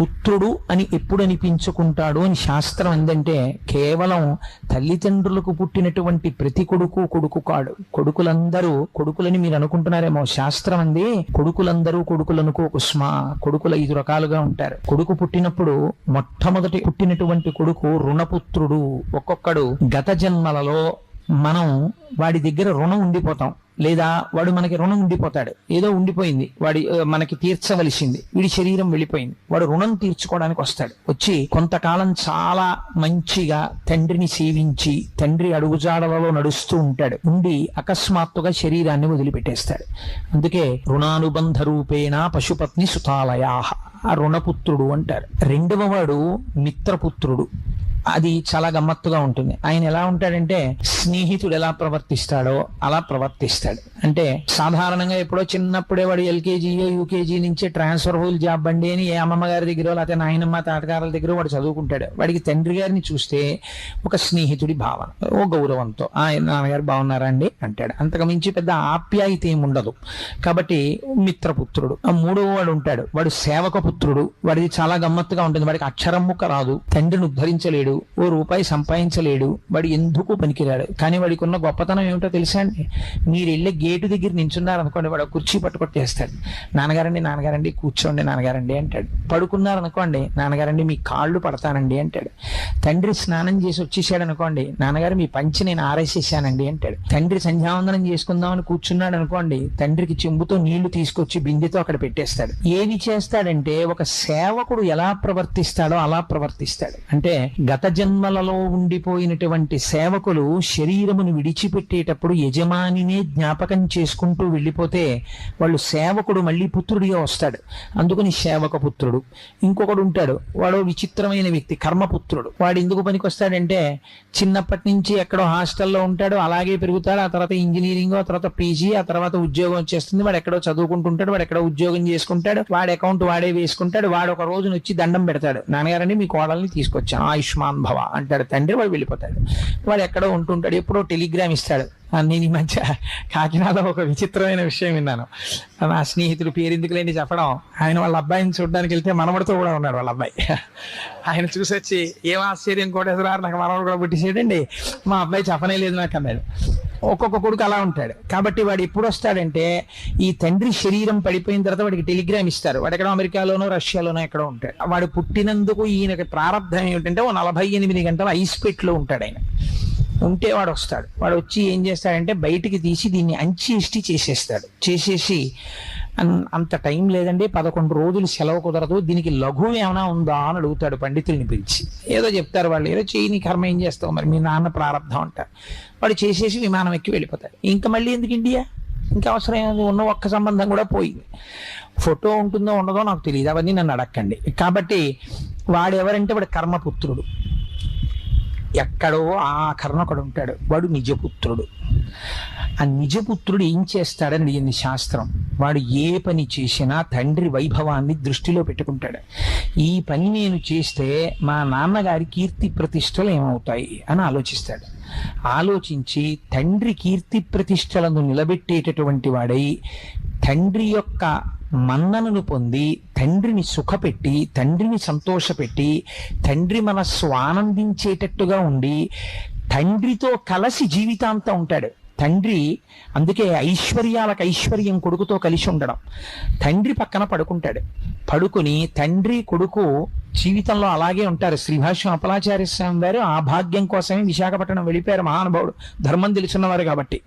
పుత్రుడు అని ఎప్పుడు అనిపించుకుంటాడు అని శాస్త్రం ఏంటంటే కేవలం తల్లిదండ్రులకు పుట్టినటువంటి ప్రతి కొడుకు కొడుకు కాడు కొడుకులందరూ కొడుకులని మీరు అనుకుంటున్నారేమో. శాస్త్రం అంది కొడుకులందరూ కొడుకులనుకో కుస్మా కొడుకులు ఐదు రకాలుగా ఉంటారు. కొడుకు పుట్టినప్పుడు మొట్టమొదటి పుట్టినటువంటి కొడుకు రుణపుత్రుడు. ఒక్కొక్కడు గత జన్మలలో మనం వాడి దగ్గర రుణం ఉండిపోతాం. లేదా వాడు మనకి రుణం ఉండిపోతాడు. ఏదో ఉండిపోయింది. వాడి మనకి తీర్చవలసింది. వీడి శరీరం వెళ్ళిపోయింది. వాడు రుణం తీర్చుకోవడానికి వస్తాడు. వచ్చి కొంతకాలం చాలా మంచిగా తండ్రిని సేవించి తండ్రి అడుగుజాడలలో నడుస్తూ ఉంటాడు. ఉండి అకస్మాత్తుగా శరీరాన్ని వదిలిపెట్టేస్తాడు. అందుకే రుణానుబంధ రూపేణ పశుపత్ని సుతాలయా ఆ రుణపుత్రుడు అంటారు. రెండవ వాడు మిత్రపుత్రుడు. అది చాలా గమ్మత్తుగా ఉంటుంది. ఆయన ఎలా ఉంటాడంటే స్నేహితుడు ఎలా ప్రవర్తిస్తాడో అలా ప్రవర్తిస్తాడు. అంటే సాధారణంగా ఎప్పుడో చిన్నప్పుడే వాడు ఎల్కేజీయో యూకేజీ నుంచి ట్రాన్స్ఫర్ హోల్ జాబ్ అండి అని ఏ అమ్మమ్మ గారి దగ్గర లేకపోతే నాయనమ్మ తాతగారుల దగ్గర వాడు చదువుకుంటాడు. వాడికి తండ్రి గారిని చూస్తే ఒక స్నేహితుడి భావన ఓ గౌరవంతో ఆ నాన్నగారు బాగున్నారా అండి? అంటాడు. అంతకు మించి పెద్ద ఆప్యాయత ఏమి ఉండదు. కాబట్టి మిత్రపుత్రుడు. ఆ మూడవ వాడు ఉంటాడు. వాడు సేవక పుత్రుడు. వాడిది చాలా గమ్మత్తుగా ఉంటుంది. వాడికి అక్షరం ముక్క రాదు. తండ్రిని ఉద్ధరించలేడు. ఓ రూపాయి సంపాదించలేడు వాడు ఎందుకు పనికిరాడు? కానీ వాడికి ఉన్న గొప్పతనం ఏమిటో తెలుసా అండి? మీరు వెళ్ళే గేటు దగ్గర నించున్నారనుకోండి వాడు కుర్చీ పట్టుకొట్టేస్తాడు. నాన్నగారండి నాన్నగారండి కూర్చోండి నాన్నగారండి అంటాడు. పడుకున్నారనుకోండి నాన్నగారండి మీ కాళ్ళు పడతానండి అంటాడు. తండ్రి స్నానం చేసి వచ్చేసాడు అనుకోండి నాన్నగారు మీ పంచి నేను ఆరేసేసానండి అంటాడు. తండ్రి సంధ్యావందనం చేసుకుందామని కూర్చున్నాడు అనుకోండి తండ్రికి చెంబుతో నీళ్ళు తీసుకొచ్చి బిందెతో అక్కడ పెట్టేస్తాడు. ఏది చేస్తాడంటే ఒక సేవకుడు ఎలా ప్రవర్తిస్తాడో అలా ప్రవర్తిస్తాడు. అంటే గత జన్మలలో ఉండిపోయినటువంటి సేవకులు శరీరమును విడిచిపెట్టేటప్పుడు యజమానినే జ్ఞాపకం చేసుకుంటూ వెళ్ళిపోతే వాళ్ళు సేవకుడు మళ్ళీ పుత్రుడిగా వస్తాడు. అందుకని సేవక పుత్రుడు. ఇంకొకడు ఉంటాడు. వాడు విచిత్రమైన వ్యక్తి కర్మపుత్రుడు వాడు ఎందుకు పనికొస్తాడంటే చిన్నప్పటి నుంచి ఎక్కడో హాస్టల్లో ఉంటాడు అలాగే పెరుగుతాడు. ఆ తర్వాత ఇంజనీరింగ్ ఆ తర్వాత పీజీ ఆ తర్వాత ఉద్యోగం వచ్చేస్తుంది. వాడు ఎక్కడో చదువుకుంటుంటాడు వాడు ఎక్కడో ఉద్యోగం చేసుకుంటాడు వాడి అకౌంట్ వాడే వేసుకుంటాడు వాడు ఒక రోజున వచ్చి దండం పెడతాడు. నాన్నగారని మీ కోడల్ని తీసుకొచ్చాను. ఆయుష్మాన్ భవ అంటాడు తండ్రి వాడు వెళ్ళిపోతాడు. వాడు ఎక్కడో ఉంటుంటాడు ఎప్పుడో టెలిగ్రామ్ ఇస్తాడు. నేను ఈ మధ్య కాకినాడలో ఒక విచిత్రమైన విషయం విన్నాను. నా స్నేహితుడు పేరెందుకు లేని చెప్పడం? ఆయన వాళ్ళ అబ్బాయిని చూడడానికి వెళ్తే మనవడితో కూడా ఉన్నాడు వాళ్ళ అబ్బాయి. ఆయన చూసి వచ్చి ఏం ఆశ్చర్యం కోటేశ్వరారు నాకు మనవడు కూడా పుట్టిసేయండి మా అబ్బాయి చెప్పనే లేదు నాకు అన్నాడు. ఒక్కొక్క కొడుకు అలా ఉంటాడు. కాబట్టి వాడు ఎప్పుడు వస్తాడంటే ఈ తండ్రి శరీరం పడిపోయిన తర్వాత వాడికి టెలిగ్రామ్ ఇస్తారు. వాడు ఎక్కడో అమెరికాలోనో రష్యాలోనో ఎక్కడో ఉంటాడు. వాడు పుట్టినందుకు ఈయనకి ప్రారంభం ఏమిటంటే ఓ నలభై ఎనిమిది గంటల ఐస్ పెట్లో ఉంటాడు ఆయన. ఉంటే వాడు వస్తాడు. వాడు వచ్చి ఏం చేస్తాడంటే బయటికి తీసి దీన్ని అంచి ఇష్టి చేసేస్తాడు. చేసేసి అంత టైం లేదండి. పదకొండు రోజులు సెలవు కుదరదు. దీనికి లఘు ఏమైనా ఉందా అని అడుగుతాడు పండితుల్ని పిలిచి. ఏదో చెప్తారు వాళ్ళు. ఏదో చేయని కర్మ ఏం చేస్తావు మరి? మీ నాన్న ప్రారంభం అంటారు వాడు చేసేసి విమానం ఎక్కి వెళ్ళిపోతాడు. ఇంకా మళ్ళీ ఎందుకు ఇండియా? ఇంకా అవసరం ఏమైంది? ఉన్న ఒక్క సంబంధం కూడా పోయింది. ఫోటో ఉంటుందో ఉండదో నాకు తెలియదు అవన్నీ నన్ను అడక్కండి. కాబట్టి వాడు ఎవరంటే వాడు కర్మపుత్రుడు. ఎక్కడో ఆ కర్ణకుడు ఉంటాడు. వాడు నిజపుత్రుడు. ఆ నిజపుత్రుడు ఏం చేస్తాడని అడిగింది శాస్త్రం. వాడు ఏ పని చేసినా తండ్రి వైభవాన్ని దృష్టిలో పెట్టుకుంటాడు. ఈ పని నేను చేస్తే మా నాన్నగారి కీర్తి ప్రతిష్టలు ఏమవుతాయి అని ఆలోచిస్తాడు. ఆలోచించి తండ్రి కీర్తి ప్రతిష్టలను నిలబెట్టేటటువంటి వాడై తండ్రి యొక్క మన్ననను పొంది తండ్రిని సుఖపెట్టి తండ్రిని సంతోషపెట్టి తండ్రి మనస్సు ఆనందించేటట్టుగా ఉండి తండ్రితో కలిసి జీవితాంతం ఉంటాడు. తండ్రి అందుకే ఐశ్వర్యాలకు ఐశ్వర్యం కొడుకుతో కలిసి ఉండడం. తండ్రి పక్కన పడుకుంటాడు. పడుకుని తండ్రి కొడుకు జీవితంలో అలాగే ఉంటారు. శ్రీభాష్యం అపలాచార్య స్వామి వారు ఆ భాగ్యం కోసమే విశాఖపట్నం వెళ్ళిపోయారు. మహానుభావుడు ధర్మం తెలుసున్నవారు కాబట్టి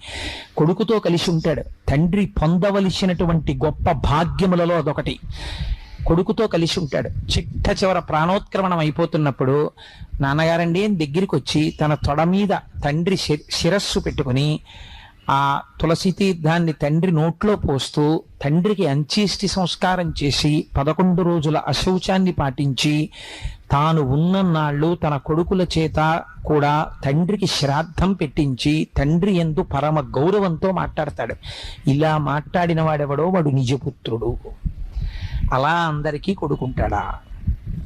కొడుకుతో కలిసి ఉంటాడు. తండ్రి పొందవలసినటువంటి గొప్ప భాగ్యములలో అదొకటి. కొడుకుతో కలిసి ఉంటాడు. చిట్ట చివర ప్రాణోత్క్రమణం అయిపోతున్నప్పుడు నాన్నగారండి అని దగ్గరికి వచ్చి తన తొడ మీద తండ్రి శిరస్సు పెట్టుకుని ఆ తులసి తీర్థాన్ని తండ్రి నోట్లో పోస్తూ తండ్రికి అంచేష్టి సంస్కారం చేసి పదకొండు రోజుల అశౌచాన్ని పాటించి తాను ఉన్నన్నాళ్ళు తన కొడుకుల చేత కూడా తండ్రికి శ్రాద్ధం పెట్టించి తండ్రి ఎందు పరమ గౌరవంతో మాట్లాడతాడు. ఇలా మాట్లాడిన వాడెవడో వాడు నిజపుత్రుడు. అలా అందరికీ కొడుకుంటాడా?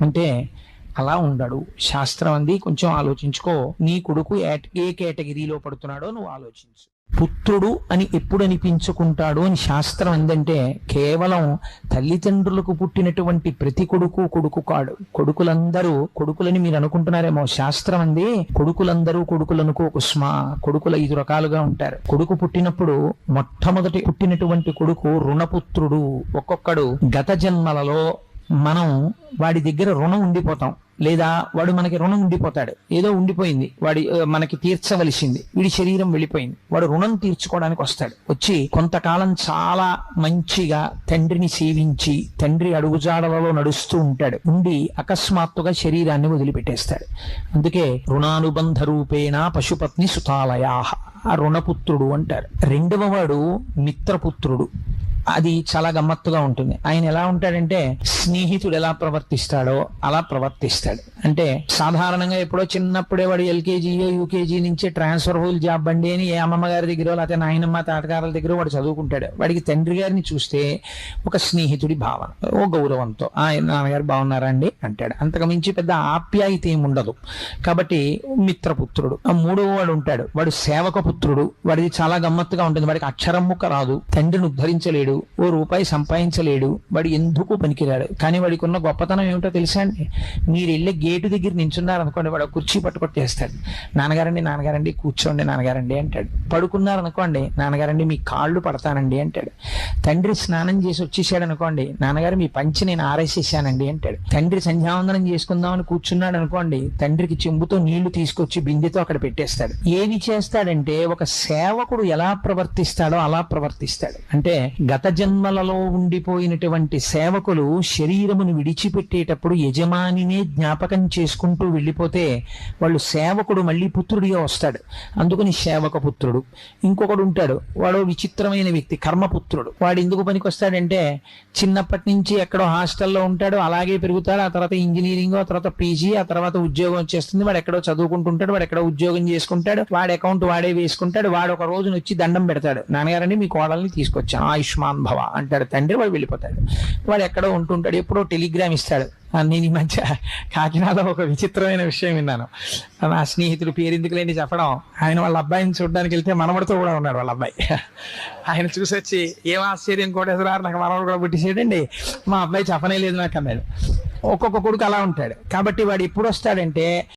అంటే అలా ఉండడు. శాస్త్రం అంది కొంచెం ఆలోచించుకో. నీ కొడుకు ఏ- ఏ కేటగిరీలో పడుతున్నాడో నువ్వు ఆలోచించు. పుత్రుడు అని ఎప్పుడు అనిపించుకుంటాడు అని శాస్త్రం ఏంటంటే కేవలం తల్లిదండ్రులకు పుట్టినటువంటి ప్రతి కొడుకు కొడుకు కాడు కొడుకులందరూ కొడుకులని మీరు అనుకుంటున్నారేమో. శాస్త్రం అంది కొడుకులందరూ కొడుకులనుకో కుస్మా కొడుకులు ఐదు రకాలుగా ఉంటారు. కొడుకు పుట్టినప్పుడు మొట్టమొదటి పుట్టినటువంటి కొడుకు రుణపుత్రుడు. ఒక్కొక్కడు గత జన్మలలో మనం వాడి దగ్గర రుణం ఉండిపోతాం. లేదా వాడు మనకి రుణం ఉండిపోతాడు. ఏదో ఉండిపోయింది. వాడి మనకి తీర్చవలసింది. వీడి శరీరం వెళ్ళిపోయింది. వాడు రుణం తీర్చుకోవడానికి వస్తాడు. వచ్చి కొంతకాలం చాలా మంచిగా తండ్రిని సేవించి తండ్రి అడుగుజాడలలో నడుస్తూ ఉంటాడు. ఉండి అకస్మాత్తుగా శరీరాన్ని వదిలిపెట్టేస్తాడు. అందుకే రుణానుబంధ రూపేణ పశుపత్ని సుతాలయా. ఆ రుణపుత్రుడు అంటారు. రెండవ వాడు మిత్రపుత్రుడు. అది చాలా గమ్మత్తుగా ఉంటుంది. ఆయన ఎలా ఉంటాడంటే స్నేహితుడు ఎలా ప్రవర్తిస్తాడో అలా ప్రవర్తిస్తాడు. అంటే సాధారణంగా ఎప్పుడో చిన్నప్పుడే వాడు ఎల్కేజీ యూకేజీ నుంచి ట్రాన్స్ఫర్ హోల్ జాబ్ బండి అని ఏ అమ్మమ్మ గారి దగ్గర లేకపోతే నాయనమ్మ తాటగారుల దగ్గర వాడు చదువుకుంటాడు. వాడికి తండ్రి గారిని చూస్తే ఒక స్నేహితుడి భావన ఓ గౌరవంతో ఆ నాన్నగారు బాగున్నారా అండి? అంటాడు. అంతకు మించి పెద్ద ఆప్యాయత ఏమి ఉండదు. కాబట్టి మిత్రపుత్రుడు. ఆ మూడవ వాడు ఉంటాడు. వాడు సేవక పుత్రుడు. వాడిది చాలా గమ్మత్తుగా ఉంటుంది. వాడికి అక్షరం ముక్క రాదు. తండ్రిని ఉద్ధరించలేడు. ఓ రూపాయి సంపాదించలేడు వాడు ఎందుకు పనికిరాడు? కానీ వాడికి ఉన్న గొప్పతనం ఏమిటో తెలుసా అండి? మీరు వెళ్ళే గేటు దగ్గర నించున్నారనుకోండి వాడు కుర్చీ పట్టుకొట్టేస్తాడు. నాన్నగారండి నాన్నగారండి కూర్చోండి నాన్నగారండి అంటాడు. పడుకున్నారనుకోండి నాన్నగారండి మీ కాళ్ళు పడతానండి అంటాడు. తండ్రి స్నానం చేసి వచ్చేసాడు అనుకోండి నాన్నగారు మీ పంచి నేను ఆరేసేసానండి అంటాడు. తండ్రి సంధ్యావందనం చేసుకుందామని కూర్చున్నాడు అనుకోండి తండ్రికి చెంబుతో నీళ్ళు తీసుకొచ్చి బిందెతో అక్కడ పెట్టేస్తాడు. ఏమి చేస్తాడంటే ఒక సేవకుడు ఎలా ప్రవర్తిస్తాడో అలా ప్రవర్తిస్తాడు. అంటే గత జన్మలలో ఉండిపోయినటువంటి సేవకులు శరీరమును విడిచిపెట్టేటప్పుడు యజమానినే జ్ఞాపకం చేసుకుంటూ వెళ్ళిపోతే వాళ్ళు సేవకుడు మళ్ళీ పుత్రుడిగా వస్తాడు. అందుకని సేవక పుత్రుడు. ఇంకొకడు ఉంటాడు. వాడు విచిత్రమైన వ్యక్తి కర్మపుత్రుడు. వాడు ఎందుకు పనికి వస్తాడంటే చిన్నప్పటి నుంచి ఎక్కడో హాస్టల్లో ఉంటాడు అలాగే పెరుగుతాడు ఆ తర్వాత ఇంజనీరింగ్ ఆ తర్వాత పీజీ ఆ తర్వాత ఉద్యోగం వచ్చేస్తుంది. వాడు ఎక్కడో చదువుకుంటుంటాడు వాడు ఎక్కడో ఉద్యోగం చేసుకుంటాడు వాడి అకౌంట్ వాడే వేసుకుంటాడు వాడు ఒక రోజున వచ్చి దండం పెడతాడు. నాన్నగారని మీ కోడల్ని తీసుకొచ్చాను ఆయుష్మాన్ భవ అంటాడు తండ్రి వాడు వెళ్ళిపోతాడు. వాడు ఎక్కడో ఉంటుంటాడు ఎప్పుడో టెలిగ్రామ్ ఇస్తాడు. నేను ఈ మధ్య కాకినాడలో ఒక విచిత్రమైన విషయం విన్నాను. నా స్నేహితుడు పేరెందుకు లేని చెప్పడం. ఆయన వాళ్ళ అబ్బాయిని చూడడానికి వెళ్తే మనవడితో కూడా ఉన్నాడు వాళ్ళ అబ్బాయి. ఆయన చూసి వచ్చి ఏం ఆశ్చర్యం కోటేశ్వరారు నాకు మనవడు కూడా పుట్టిసేయండి మా అబ్బాయి చెప్పనే లేదు నాకు అన్నాడు. ఒక్కొక్క కొడుకు అలా ఉంటాడు. కాబట్టి వాడు ఎప్పుడు వస్తాడంటే